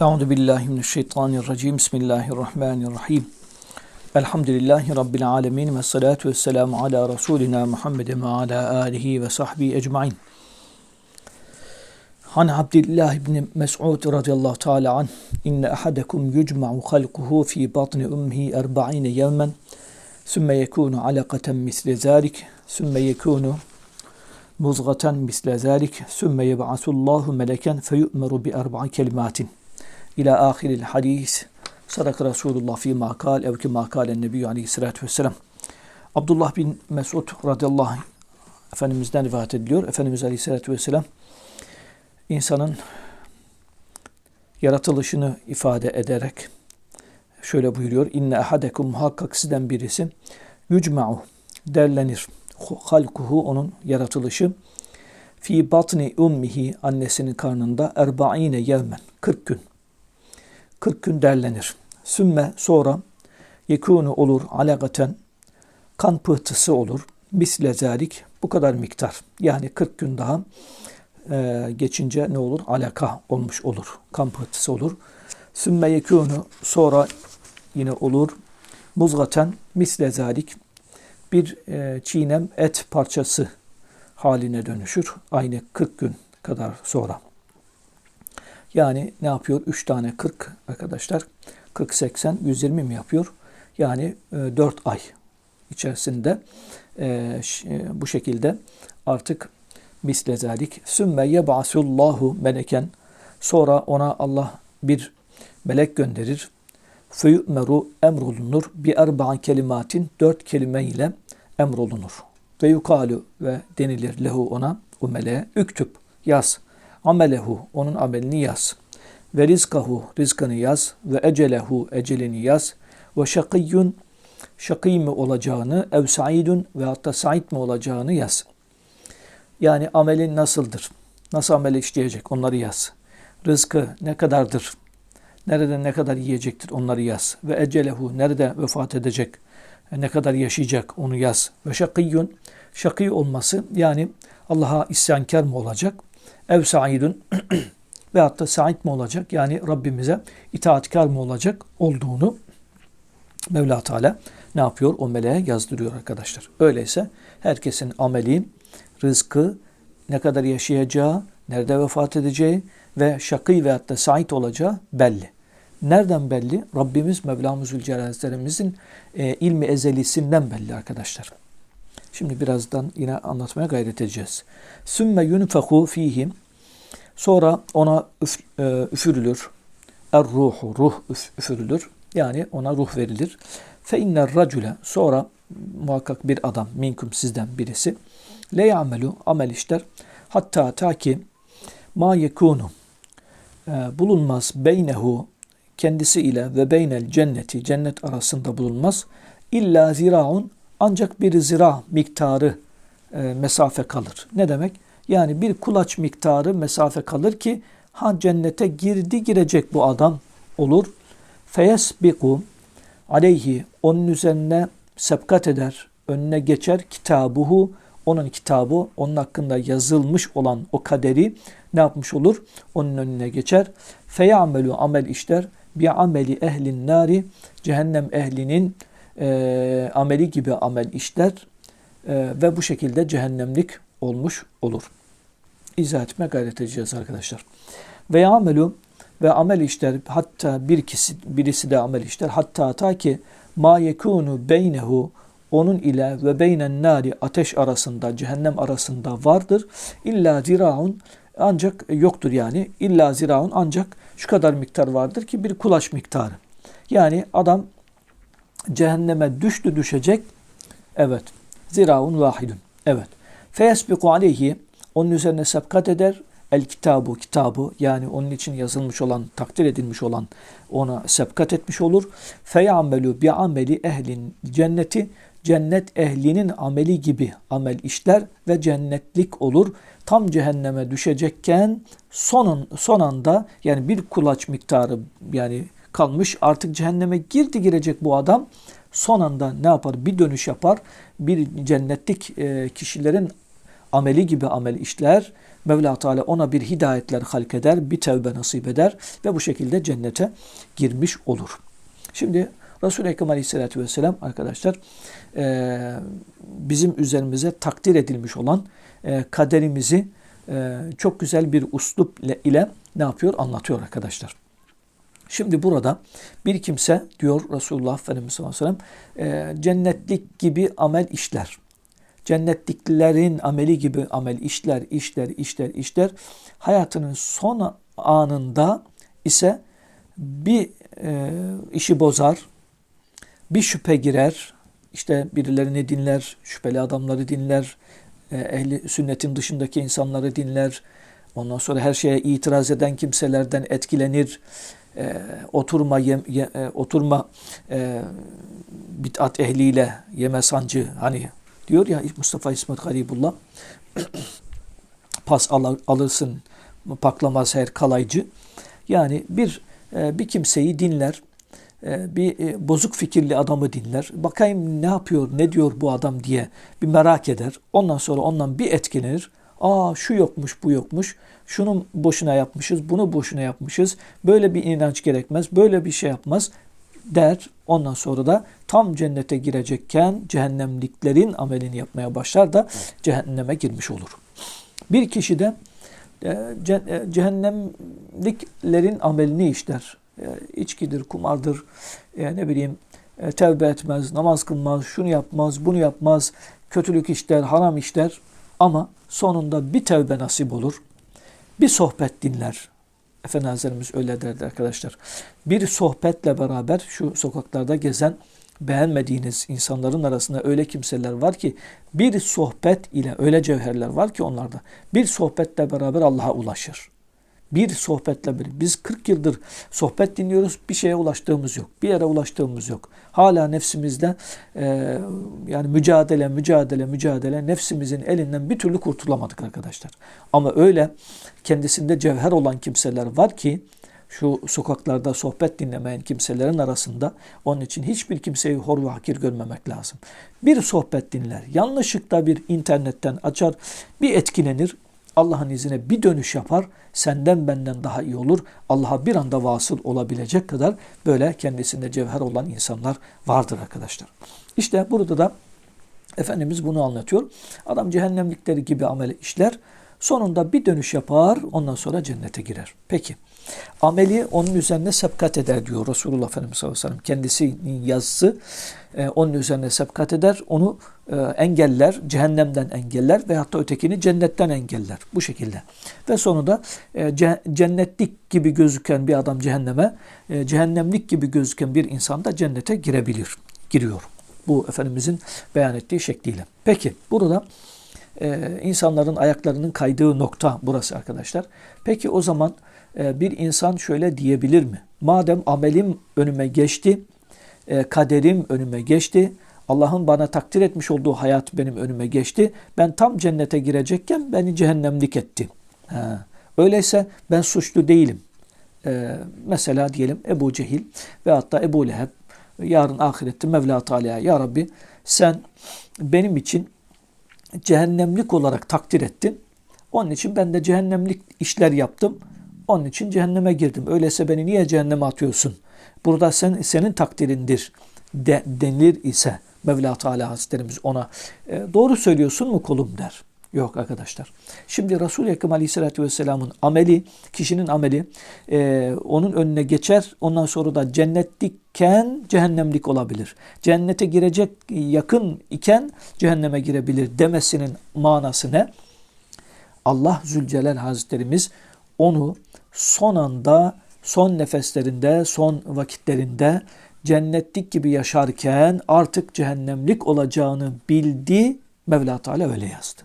Euzu billahi mineşşeytanirracim. Bismillahirrahmanirrahim. Elhamdülillahi rabbil alamin ve salatu vesselamu ala rasulina Muhammedin ve ala alihi ve sahbihi ecmaîn. Han Abdullah ibn Mes'ud radıyallahu teala an inne ahadakum yucma'u halquhu fi batni ummihi 40 yevmen ثم يكون علقة مثل ذلك ثم يكون مزغة مثل ذلك ثم يبعث الله ملكا فيؤمر بأربع كلمات ila ahiril hadis. Sadak Resulullah fi makal ev ki makalen nebi aleyhissalatü vesselam. Abdullah bin Mesud radıyallahu anh, Efendimiz'den rivayet ediliyor. Efendimiz aleyhissalatü vesselam insanın yaratılışını ifade ederek şöyle buyuruyor. İnne ahadekum muhakkak sizden birisi yücma'u derlenir. Halkuhu onun yaratılışı. Fi batni ummihi annesinin karnında erbaine yevmen 40 gün. 40 gün derlenir. Sümme sonra yekunu olur alagaten kan pıhtısı olur. Misle zalik bu kadar miktar. Yani 40 gün daha e, geçince ne olur? Alaka olmuş olur. Kan pıhtısı olur. Sümme yekunu sonra yine olur. Muzgaten misle zalik bir e, çiğnem et parçası haline dönüşür. Aynı 40 gün kadar sonra. Yani ne yapıyor? 3 tane 40 arkadaşlar. 40 80 120 mi yapıyor? Yani e, 4 ay içerisinde e, bu şekilde artık misle zalik sümme yeb'asullahu meleken sonra ona Allah bir melek gönderir. Feyu'meru emrolunur bi erba'an kelimatin dört kelime ile emrolunur. Ve yukalu ve denilir lehu ona o meleğe üktüp yaz. Amelehu onun amelini yaz. Ve rizkahu rizkını yaz. Ve ecelehu ecelini yaz. Ve şakiyyun şakî mi olacağını ev saidun ve hatta said mi olacağını yaz. Yani amelin nasıldır? Nasıl amel işleyecek? Onları yaz. Rızkı ne kadardır? Nerede ne kadar yiyecektir? Onları yaz. Ve ecelehu nerede vefat edecek? Ne kadar yaşayacak? Onu yaz. Ve şakiyyun şakî olması yani Allah'a isyankar mı olacak? Ev saidun ve hatta said mi olacak? Yani Rabbimize itaatkar mı olacak olduğunu Mevla Teala ne yapıyor? O meleğe yazdırıyor arkadaşlar. Öyleyse herkesin ameli, rızkı, ne kadar yaşayacağı, nerede vefat edeceği ve şakî ve hatta said olacağı belli. Nereden belli? Rabbimiz Mevlamız Zülcelal'imizin e, ilmi ezelisinden belli arkadaşlar. Şimdi birazdan yine anlatmaya gayret edeceğiz. Sümme yunfehu fihi sonra ona üf, e, üfürülür. Er ruhu ruh üf, üfürülür. Yani ona ruh verilir. Fe inner racule sonra muhakkak bir adam minkum sizden birisi le ya'melu amel işler hatta ta ki ma yekunu e, bulunmaz beynehu kendisi ile ve beynel cenneti cennet arasında bulunmaz. İlla ziraun ancak bir zira miktarı e, mesafe kalır. Ne demek? Yani bir kulaç miktarı mesafe kalır ki ha cennete girdi girecek bu adam olur. Feyesbiku aleyhi onun üzerine sebkat eder, önüne geçer kitabuhu onun kitabı, onun hakkında yazılmış olan o kaderi ne yapmış olur? Onun önüne geçer. Feyamelu amel işler bi ameli ehlin nari cehennem ehlinin e, ameli gibi amel işler e, ve bu şekilde cehennemlik olmuş olur. İzah etme gayret edeceğiz arkadaşlar. Ve amelu ve amel işler hatta bir kişi birisi de amel işler hatta ta ki ma yekunu beynehu onun ile ve beynen nari ateş arasında cehennem arasında vardır. İlla ziraun ancak yoktur yani. İlla ziraun ancak şu kadar miktar vardır ki bir kulaç miktarı. Yani adam cehenneme düştü düşecek. Evet. Ziraun vahidun. Evet. Feyesbiku aleyhi onun üzerine sebkat eder. El kitabu kitabı yani onun için yazılmış olan, takdir edilmiş olan ona sebkat etmiş olur. Feyamelu bi ameli ehlin cenneti cennet ehlinin ameli gibi amel işler ve cennetlik olur. Tam cehenneme düşecekken sonun son anda yani bir kulaç miktarı yani kalmış artık cehenneme girdi girecek bu adam son anda ne yapar? Bir dönüş yapar. Bir cennetlik e, kişilerin ameli gibi amel işler Mevla Teala ona bir hidayetler halk eder, bir tevbe nasip eder ve bu şekilde cennete girmiş olur. Şimdi Resul-i Ekrem Aleyhisselatü Vesselam arkadaşlar e, bizim üzerimize takdir edilmiş olan e, kaderimizi çok güzel bir uslup ile ne yapıyor? Anlatıyor arkadaşlar. Şimdi burada bir kimse diyor Resulullah Efendimiz sallallahu aleyhi ve sellem e, cennetlik gibi amel işler. Cennetliklerin ameli gibi amel işler, işler, işler, işler. Hayatının son anında ise bir e, işi bozar, bir şüphe girer, işte birilerini dinler, şüpheli adamları dinler, ehli sünnetin dışındaki insanları dinler, ondan sonra her şeye itiraz eden kimselerden etkilenir, e, oturma yem, ye, e, oturma e, bid'at ehliyle yeme sancı hani diyor ya Mustafa İsmet Garibullah pas alır, alırsın paklamaz her kalaycı. Yani bir e, bir kimseyi dinler, e, bir e, bozuk fikirli adamı dinler. Bakayım ne yapıyor, ne diyor bu adam diye bir merak eder. Ondan sonra ondan bir etkilenir. Aa şu yokmuş, bu yokmuş. Şunu boşuna yapmışız, bunu boşuna yapmışız. Böyle bir inanç gerekmez, böyle bir şey yapmaz der. Ondan sonra da tam cennete girecekken cehennemliklerin amelini yapmaya başlar da cehenneme girmiş olur. Bir kişi de cehennemliklerin amelini işler. İçkidir, kumardır, ne bileyim tevbe etmez, namaz kılmaz, şunu yapmaz, bunu yapmaz, kötülük işler, haram işler ama sonunda bir tevbe nasip olur. Bir sohbet dinler. Efendi öyle derdi arkadaşlar. Bir sohbetle beraber şu sokaklarda gezen beğenmediğiniz insanların arasında öyle kimseler var ki bir sohbet ile öyle cevherler var ki onlarda bir sohbetle beraber Allah'a ulaşır. Bir sohbetle bir. Biz 40 yıldır sohbet dinliyoruz. Bir şeye ulaştığımız yok. Bir yere ulaştığımız yok. Hala nefsimizde e, yani mücadele, mücadele, mücadele nefsimizin elinden bir türlü kurtulamadık arkadaşlar. Ama öyle kendisinde cevher olan kimseler var ki şu sokaklarda sohbet dinlemeyen kimselerin arasında onun için hiçbir kimseyi hor ve hakir görmemek lazım. Bir sohbet dinler, yanlışlıkla bir internetten açar, bir etkilenir, Allah'ın izine bir dönüş yapar, senden benden daha iyi olur. Allah'a bir anda vasıl olabilecek kadar böyle kendisinde cevher olan insanlar vardır arkadaşlar. İşte burada da Efendimiz bunu anlatıyor. Adam cehennemlikleri gibi amel işler. Sonunda bir dönüş yapar, ondan sonra cennete girer. Peki, ameli onun üzerine sebkat eder diyor Resulullah Efendimiz sallallahu aleyhi ve sellem. Kendisinin yazısı e, onun üzerine sebkat eder, onu engeller, cehennemden engeller ve hatta ötekini cennetten engeller. Bu şekilde. Ve sonunda e, cennetlik gibi gözüken bir adam cehenneme, e, cehennemlik gibi gözüken bir insan da cennete girebilir, giriyor. Bu Efendimizin beyan ettiği şekliyle. Peki, burada e, insanların ayaklarının kaydığı nokta burası arkadaşlar. Peki o zaman e, bir insan şöyle diyebilir mi? Madem amelim önüme geçti, e, kaderim önüme geçti, Allah'ın bana takdir etmiş olduğu hayat benim önüme geçti. Ben tam cennete girecekken beni cehennemlik etti. Ha. Öyleyse ben suçlu değilim. Ee, mesela diyelim Ebu Cehil ve hatta Ebu Leheb yarın ahirette Mevla Teala'ya Ya Rabbi sen benim için cehennemlik olarak takdir ettin. Onun için ben de cehennemlik işler yaptım. Onun için cehenneme girdim. Öyleyse beni niye cehenneme atıyorsun? Burada sen senin takdirindir de, denilir ise Mevla Teala Hazretlerimiz ona e, doğru söylüyorsun mu kolum der. Yok arkadaşlar. Şimdi Resul-i Ekrem Aleyhisselatü Vesselam'ın ameli, kişinin ameli e, onun önüne geçer. Ondan sonra da cennetlikken cehennemlik olabilir. Cennete girecek yakın iken cehenneme girebilir demesinin manası ne? Allah Zülcelal Hazretlerimiz onu son anda, son nefeslerinde, son vakitlerinde cennetlik gibi yaşarken artık cehennemlik olacağını bildi. Mevla Teala öyle yazdı.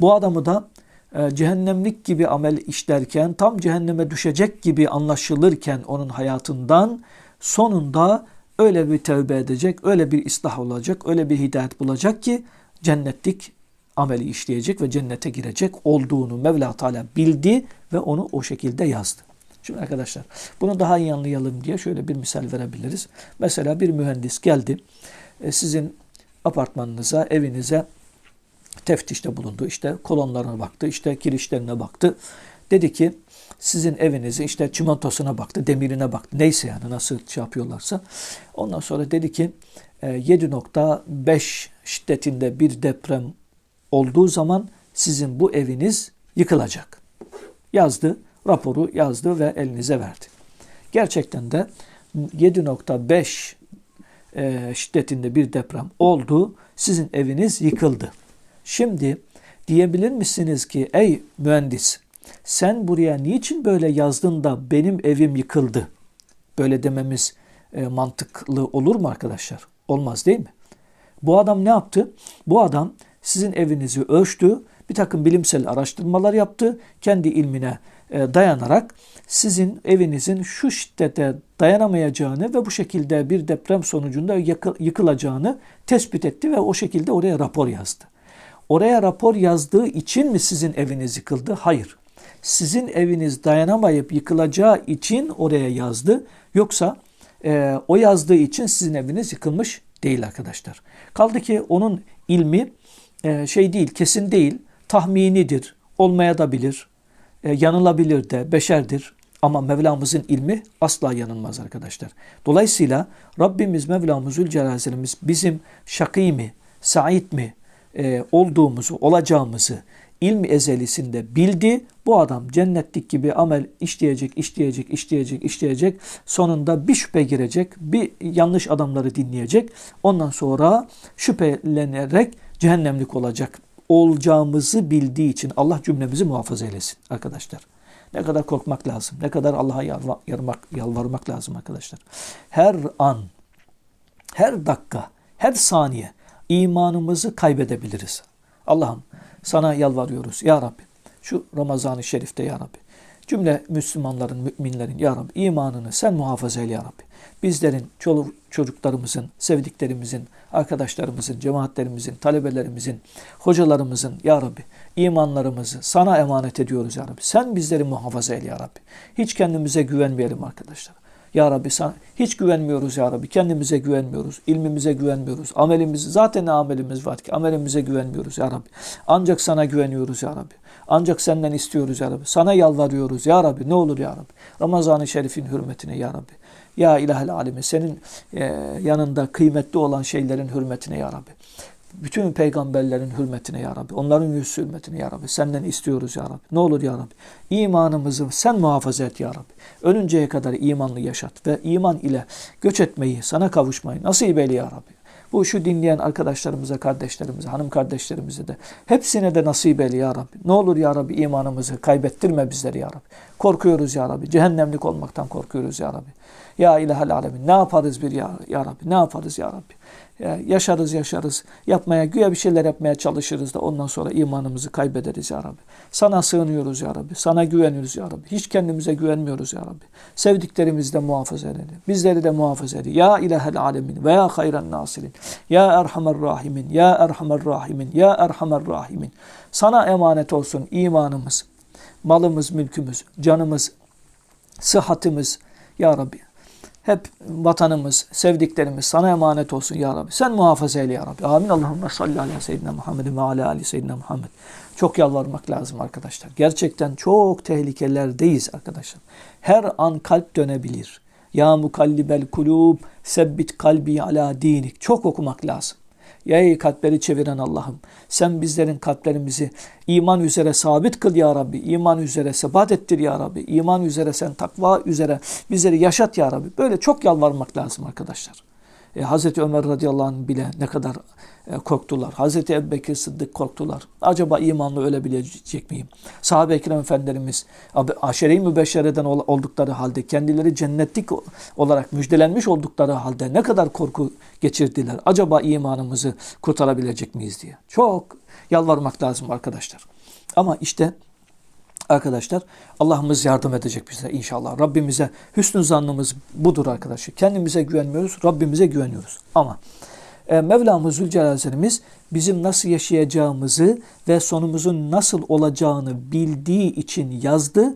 Bu adamı da e, cehennemlik gibi amel işlerken tam cehenneme düşecek gibi anlaşılırken onun hayatından sonunda öyle bir tövbe edecek, öyle bir ıslah olacak, öyle bir hidayet bulacak ki cennetlik ameli işleyecek ve cennete girecek olduğunu Mevla Teala bildi ve onu o şekilde yazdı. Şimdi arkadaşlar bunu daha iyi anlayalım diye şöyle bir misal verebiliriz. Mesela bir mühendis geldi e, sizin apartmanınıza, evinize teftişte bulundu. İşte kolonlarına baktı, işte kirişlerine baktı. Dedi ki sizin evinizi işte çimentosuna baktı, demirine baktı. Neyse yani nasıl şey yapıyorlarsa. Ondan sonra dedi ki 7.5 e, şiddetinde bir deprem olduğu zaman sizin bu eviniz yıkılacak. Yazdı, raporu yazdı ve elinize verdi. Gerçekten de 7.5 e, şiddetinde bir deprem oldu. Sizin eviniz yıkıldı. Şimdi diyebilir misiniz ki ey mühendis sen buraya niçin böyle yazdın da benim evim yıkıldı? Böyle dememiz e, mantıklı olur mu arkadaşlar? Olmaz değil mi? Bu adam ne yaptı? Bu adam sizin evinizi ölçtü, bir takım bilimsel araştırmalar yaptı, kendi ilmine dayanarak sizin evinizin şu şiddete dayanamayacağını ve bu şekilde bir deprem sonucunda yıkılacağını tespit etti ve o şekilde oraya rapor yazdı. Oraya rapor yazdığı için mi sizin eviniz yıkıldı? Hayır. Sizin eviniz dayanamayıp yıkılacağı için oraya yazdı. Yoksa e, o yazdığı için sizin eviniz yıkılmış değil arkadaşlar. Kaldı ki onun ilmi e, şey değil, kesin değil, tahminidir, olmaya da bilir, e, yanılabilir de, beşerdir. Ama Mevlamızın ilmi asla yanılmaz arkadaşlar. Dolayısıyla Rabbimiz Mevlamız Zülcelal'imiz bizim şakî mi, sa'id mi e, olduğumuzu, olacağımızı ilmi ezelisinde bildi. Bu adam cennetlik gibi amel işleyecek, işleyecek, işleyecek, işleyecek. Sonunda bir şüphe girecek, bir yanlış adamları dinleyecek. Ondan sonra şüphelenerek cehennemlik olacak olacağımızı bildiği için Allah cümlemizi muhafaza eylesin arkadaşlar. Ne kadar korkmak lazım. Ne kadar Allah'a yalvarmak, yalvarmak lazım arkadaşlar. Her an, her dakika, her saniye imanımızı kaybedebiliriz. Allah'ım sana yalvarıyoruz ya Rabbi. Şu Ramazan-ı Şerif'te ya Rabbi. Cümle Müslümanların, müminlerin ya Rabbi imanını sen muhafaza eyle ya Rabbi. Bizlerin, çoluk çocuklarımızın, sevdiklerimizin, arkadaşlarımızın, cemaatlerimizin, talebelerimizin, hocalarımızın ya Rabbi imanlarımızı sana emanet ediyoruz ya Rabbi. Sen bizleri muhafaza eyle ya Rabbi. Hiç kendimize güvenmeyelim arkadaşlar. Ya Rabbi sana hiç güvenmiyoruz ya Rabbi. Kendimize güvenmiyoruz. ilmimize güvenmiyoruz. Amelimiz zaten ne amelimiz var ki? Amelimize güvenmiyoruz ya Rabbi. Ancak sana güveniyoruz ya Rabbi. Ancak senden istiyoruz ya Rabbi. Sana yalvarıyoruz ya Rabbi. Ne olur ya Rabbi. Ramazan-ı Şerif'in hürmetine ya Rabbi. Ya ilahel alemi senin e, yanında kıymetli olan şeylerin hürmetine ya Rabbi. Bütün peygamberlerin hürmetine ya Rabbi. Onların yüz hürmetine ya Rabbi. Senden istiyoruz ya Rabbi. Ne olur ya Rabbi. İmanımızı sen muhafaza et ya Rabbi. Ölünceye kadar imanlı yaşat ve iman ile göç etmeyi, sana kavuşmayı nasip eyle ya Rabbi. Bu şu dinleyen arkadaşlarımıza, kardeşlerimize, hanım kardeşlerimize de hepsine de nasip eyle ya Rabbi. Ne olur ya Rabbi imanımızı kaybettirme bizleri ya Rabbi. Korkuyoruz ya Rabbi. Cehennemlik olmaktan korkuyoruz ya Rabbi. Ya ilahel alemin. Ne yaparız bir ya, ya Rabbi? Ne yaparız ya Rabbi? Yaşarız yaşarız. Yapmaya, güya bir şeyler yapmaya çalışırız da ondan sonra imanımızı kaybederiz ya Rabbi. Sana sığınıyoruz ya Rabbi. Sana güveniyoruz ya Rabbi. Hiç kendimize güvenmiyoruz ya Rabbi. Sevdiklerimizi de muhafaza edelim. Bizleri de muhafaza edelim. Ya ilahel alemin ve ya hayran nasirin. Ya erhamer rahimin. Ya erhamer rahimin. Ya erhamer rahimin. Sana emanet olsun imanımız, malımız, mülkümüz, canımız, sıhhatimiz. Ya Rabbi hep vatanımız, sevdiklerimiz sana emanet olsun ya Rabbi. Sen muhafaza eyle ya Rabbi. Amin. Allahümme salli ala seyyidina Muhammed ve ala ali seyyidina Muhammed. Çok yalvarmak lazım arkadaşlar. Gerçekten çok tehlikelerdeyiz arkadaşlar. Her an kalp dönebilir. Ya mukallibel kulub sebbit kalbi ala dinik. Çok okumak lazım. Ya ey kalpleri çeviren Allah'ım sen bizlerin kalplerimizi iman üzere sabit kıl ya Rabbi. İman üzere sebat ettir ya Rabbi. İman üzere sen takva üzere bizleri yaşat ya Rabbi. Böyle çok yalvarmak lazım arkadaşlar. E, Hazreti Ömer radıyallahu anh bile ne kadar e, korktular. Hazreti Ebubekir Sıddık korktular. Acaba imanlı ölebilecek miyim? Sahabe-i kiram efendilerimiz aşere-i mübeşşereden oldukları halde kendileri cennetlik olarak müjdelenmiş oldukları halde ne kadar korku geçirdiler. Acaba imanımızı kurtarabilecek miyiz diye. Çok yalvarmak lazım arkadaşlar. Ama işte arkadaşlar Allah'ımız yardım edecek bize inşallah. Rabbimize hüsnü zannımız budur arkadaşlar. Kendimize güvenmiyoruz, Rabbimize güveniyoruz. Ama e, Mevlamız Zülcelal'imiz bizim nasıl yaşayacağımızı ve sonumuzun nasıl olacağını bildiği için yazdı.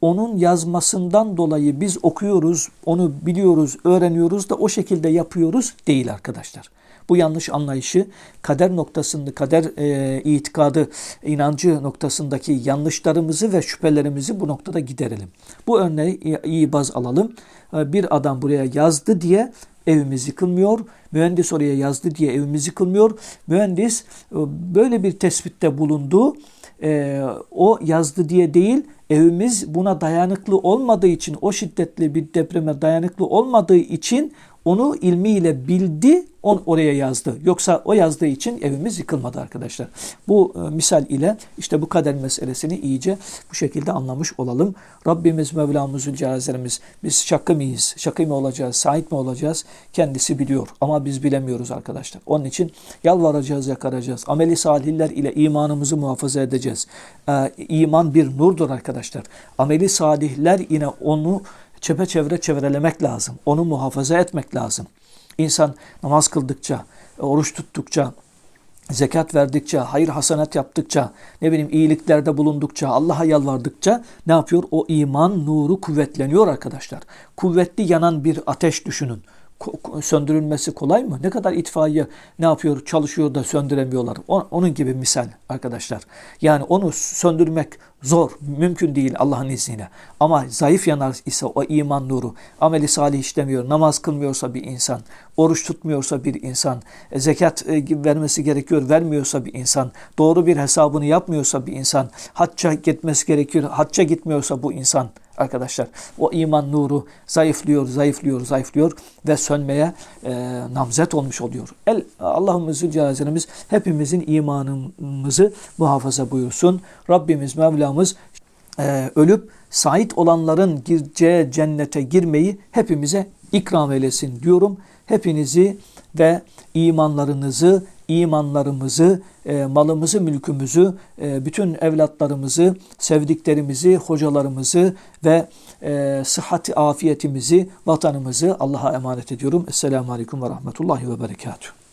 Onun yazmasından dolayı biz okuyoruz, onu biliyoruz, öğreniyoruz da o şekilde yapıyoruz değil arkadaşlar. Bu yanlış anlayışı kader noktasında, kader e, itikadı, inancı noktasındaki yanlışlarımızı ve şüphelerimizi bu noktada giderelim. Bu örneği iyi- baz alalım. E, Bir adam buraya yazdı diye evimiz yıkılmıyor. Mühendis oraya yazdı diye evimiz yıkılmıyor. Mühendis e, böyle bir tespitte bulundu. E, o yazdı diye değil, evimiz buna dayanıklı olmadığı için, o şiddetli bir depreme dayanıklı olmadığı için onu ilmiyle bildi, on oraya yazdı. Yoksa o yazdığı için evimiz yıkılmadı arkadaşlar. Bu e, misal ile işte bu kader meselesini iyice bu şekilde anlamış olalım. Rabbimiz Mevlamız Zülcelal'imiz biz şakı mıyız? Şakı mı olacağız? Sahip mi olacağız? Kendisi biliyor ama biz bilemiyoruz arkadaşlar. Onun için yalvaracağız, yakaracağız. Ameli salihler ile imanımızı muhafaza edeceğiz. Ee, iman bir nurdur arkadaşlar. Ameli salihler yine onu çepeçevre çevrelemek lazım. Onu muhafaza etmek lazım. İnsan namaz kıldıkça, oruç tuttukça, zekat verdikçe, hayır hasenat yaptıkça, ne bileyim iyiliklerde bulundukça, Allah'a yalvardıkça ne yapıyor? O iman nuru kuvvetleniyor arkadaşlar. Kuvvetli yanan bir ateş düşünün. Söndürülmesi kolay mı? Ne kadar itfaiye ne yapıyor? Çalışıyor da söndüremiyorlar. Onun gibi misal arkadaşlar. Yani onu söndürmek zor, mümkün değil Allah'ın izniyle. Ama zayıf yanar ise o iman nuru, ameli salih işlemiyor, namaz kılmıyorsa bir insan, oruç tutmuyorsa bir insan, e, zekat e, vermesi gerekiyor, vermiyorsa bir insan, doğru bir hesabını yapmıyorsa bir insan, hacca gitmesi gerekiyor, hacca gitmiyorsa bu insan, arkadaşlar. O iman nuru zayıflıyor, zayıflıyor, zayıflıyor ve sönmeye e, namzet olmuş oluyor. El Allah'ımız Zülcelal'imiz hepimizin imanımızı muhafaza buyursun. Rabbimiz Mevlamız e, ölüp sait olanların gireceği cennete girmeyi hepimize ikram eylesin diyorum. Hepinizi ve imanlarınızı, imanlarımızı, e, malımızı, mülkümüzü, e, bütün evlatlarımızı, sevdiklerimizi, hocalarımızı ve e, sıhhati, afiyetimizi, vatanımızı Allah'a emanet ediyorum. Esselamu Aleyküm ve Rahmetullahi ve Berekatuhu.